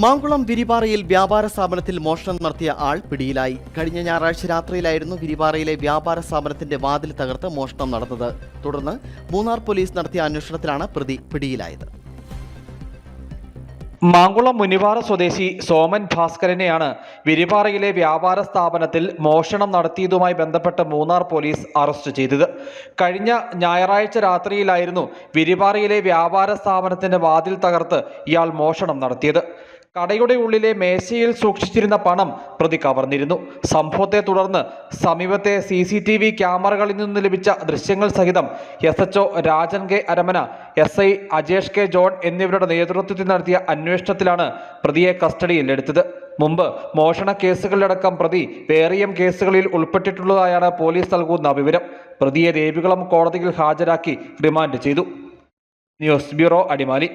മാങ്കുളം വിരിപാറയിൽ വ്യാപാര സ്ഥാപനത്തിൽ മോഷണം നടത്തിയ ആൾ പിടിയിലായി. കഴിഞ്ഞ ഞായറാഴ്ച രാത്രിയിലായിരുന്നു വിരിപാറയിലെ വ്യാപാര സ്ഥാപനത്തിന്റെ വാതിൽ തകർത്ത് മോഷണം നടന്നത്. തുടർന്ന് മൂന്നാർ പോലീസ് നടത്തിയ അന്വേഷണത്തിലാണ് പ്രതി പിടിയിലായത്. മാങ്കുളം മുനിവാറ സ്വദേശി സോമൻ ഭാസ്കരനെയാണ് വിരിപാറയിലെ വ്യാപാര സ്ഥാപനത്തിൽ മോഷണം നടത്തിയതുമായി ബന്ധപ്പെട്ട് മൂന്നാർ പോലീസ് അറസ്റ്റ് ചെയ്തത്. കഴിഞ്ഞ ഞായറാഴ്ച രാത്രിയിലായിരുന്നു വിരിപാറയിലെ വ്യാപാര സ്ഥാപനത്തിന്റെ വാതിൽ തകർത്ത് ഇയാൾ മോഷണം നടത്തിയത്. കടയുടെ ഉള്ളിലെ മേശയിൽ സൂക്ഷിച്ചിരുന്ന പണം പ്രതി കവർന്നിരുന്നു. സംഭവത്തെ തുടർന്ന് സമീപത്തെ സി സി ടി വി ക്യാമറകളിൽ നിന്ന് ലഭിച്ച ദൃശ്യങ്ങൾ സഹിതം S H Rajan K Aramana S I Ajesh K John എന്നിവരുടെ നേതൃത്വത്തിൽ നടത്തിയ അന്വേഷണത്തിലാണ് പ്രതിയെ കസ്റ്റഡിയിൽ എടുത്തത്. മുമ്പ് മോഷണ കേസുകളിലടക്കം പ്രതി വേറെയും കേസുകളിൽ ഉൾപ്പെട്ടിട്ടുള്ളതായാണ് പോലീസ് നൽകുന്ന വിവരം. പ്രതിയെ ദേവികുളം കോടതിയിൽ ഹാജരാക്കി റിമാൻഡ് ചെയ്തു. News bureau Adimali.